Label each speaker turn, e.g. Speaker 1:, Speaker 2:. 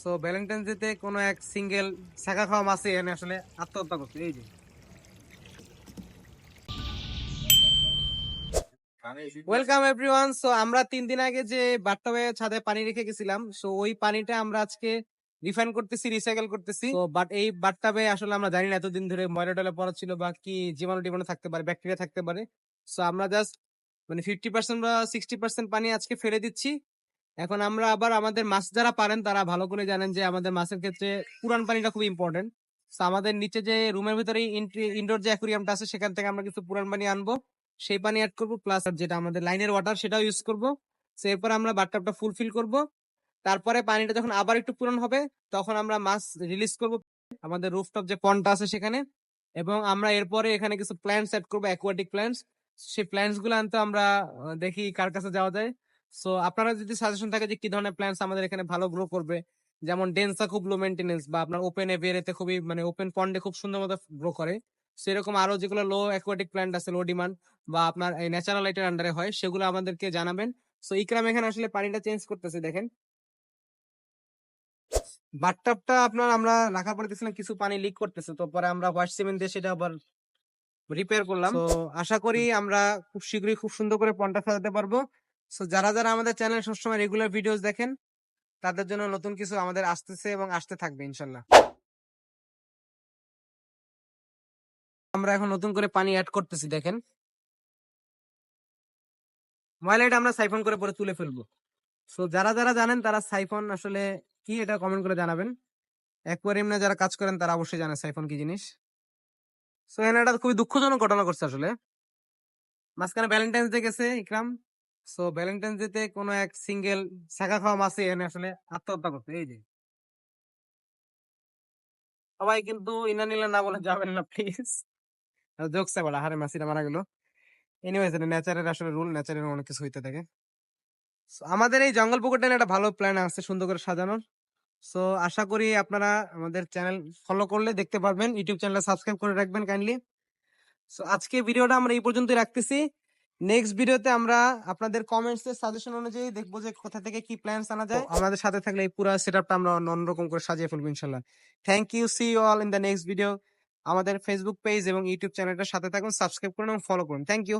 Speaker 1: So Valentine's ডেতে কোনো এক সিঙ্গেল শাখা খাওয়া মাসে এনে আসলে আত্মহত্যা করছে, এই যে। ওয়েলকাম এভরিওয়ান সো আমরা তিন দিন আগে যে ছাদে পানি রেখে গেছিলাম সো ওই পানিটা আমরা আজকে রিফাইন করতেছি রিসাইকেল করতেছি। তো বাট এই বাথটবে আসলে আমরা জানি না এতদিন ধরে ময়লা টয়লা পড়া ছিল বা কি জীবাণু টিবাণু থাকতে পারে ব্যাকটেরিয়া থাকতে পারে। সো আমরা জাস্ট মানে ফিফটি পার্সেন্ট বা সিক্সটি পার্সেন্ট পানি আজকে ফেলে দিচ্ছি। এখন আমরা আবার আমাদের মাছ যারা পারেন, তারা ভালো করে জানেন যে আমাদের মাছের ক্ষেত্রে পুরান পানিটা খুব ইম্পর্টেন্ট আমাদের নিচে যে রুমের ভিতরে ইনডোর যে অ্যাকুরিয়ামটা আছে, সেখান থেকে আমরা কিছু পুরান পানি আনব। সেই পানি অ্যাড করব প্লাস যেটা আমাদের লাইনের ওয়াটার সেটাও ইউজ করব। এরপর আমরা বাথটাবটা ফুলফিল করব। তারপরে পানিটা যখন আবার একটু পূরণ হবে, তখন আমরা মাছ রিলিজ করব আমাদের রুফটপ যে পন্ডটা আছে সেখানে। এবং আমরা এরপরে এখানে কিছু প্ল্যান্টস অ্যাড করব অ্যাকোয়াটিক প্ল্যান্টস সেই প্ল্যান্টসগুলো আনতে আমরা দেখি কার কাছে যাওয়া যায়। সো আপনারা যদি সাজেশন থাকে যে কি ধরনের প্ল্যান্টস আমাদের এখানে ভালো গ্রো করবে যেমন ডেন্সা খুব লো মেনটেনেন্স বা আপনার ওপেন এভিয়ারিতে খুবই মানে ওপেন পন্ডে খুব সুন্দর মতো গ্রো করে সেরকম আরও যেগুলো লো অ্যাকোয়াটিক প্ল্যান্ট আছে লো ডিমান্ড বা আপনার এই ন্যাচারাল লাইটের আন্ডারে হয় সেগুলো আমাদেরকে জানাবেন। সো ইকরাম এখানে আসলে পানিটা চেঞ্জ করতেছে দেখেন। বাথটাবটা আপনার আমরা রাখার পরে দেখছিলাম কিছু পানি লিক করতেছে তো পরে আমরা হোয়াইট সিমেন্ট দিয়ে সেটা আবার রিপেয়ার করলাম। তো আশা করি আমরা খুব শীঘ্রই খুব সুন্দর করে পন্ডটা সাজাতে পারব। সো যারা যারা আমাদের চ্যানেল সবসময় রেগুলার ভিডিওস দেখেন, তাদের জন্য নতুন কিছু আমাদের আসতেছে এবং আসতে থাকবে, ইনশাল্লাহ। আমরা এখন নতুন করে পানি অ্যাড করতেছি, দেখেন। ময়লাটা আমরা সাইফন করে পরে তুলে ফেলব। সো যারা যারা জানেন তারা সাইফন আসলে কি এটা কমেন্ট করে জানাবেন। অ্যাকোয়ারিয়ামে যারা কাজ করেন তারা অবশ্যই জানে সাইফন কি জিনিস। সো এখানে একটা খুবই দুঃখজনক ঘটনা করছে আসলে। মাঝখানে ভ্যালেন্টাইন্স ডে গেছে, ইকরাম। সো ভ্যালেন্টাইন্স ডে তে কোনো এক সিঙ্গেল শাখা খাওয়া মাসে এনে আসলে আত্মহত্যা করছে এই যে। সবাই কিন্তু ইনা নিলে না বলে যাবেন না প্লিজ জোকসে বলা, হারে মাসিরা মারা গেল। এনিওয়েজ এটা নেচারের আসলে রুল নেচারের অনেক কিছু হইতে থাকে। আমাদের এই জঙ্গল পুকুরটা একটা ভালো প্ল্যান আছে সুন্দর করে সাজানোর। সো আশা করি আপনারা আমাদের চ্যানেল ফলো করলে দেখতে পারবেন। ইউটিউব চ্যানেল সাবস্ক্রাইব করে রাখবেন কাইন্ডলি সো আজকে ভিডিওটা আমরা এই পর্যন্তই রাখতেছি। নেক্সট ভিডিওতে আমরা আপনাদের কমেন্টস এর সাজেশন অনুযায়ী দেখব যে কোথা থেকে কি প্ল্যানস আনা যায়। আমাদের সাথে থাকলে এই পুরো সেটআপটা আমরা অন্যরকম করে সাজিয়ে ফেলব ইনশাল্লাহ। Thank you see you all in the next video আমাদের ফেসবুক পেজ এবং ইউটিউব চ্যানেলটার সাথে থাকুন সাবস্ক্রাইব করুন এবং ফলো করুন। Thank you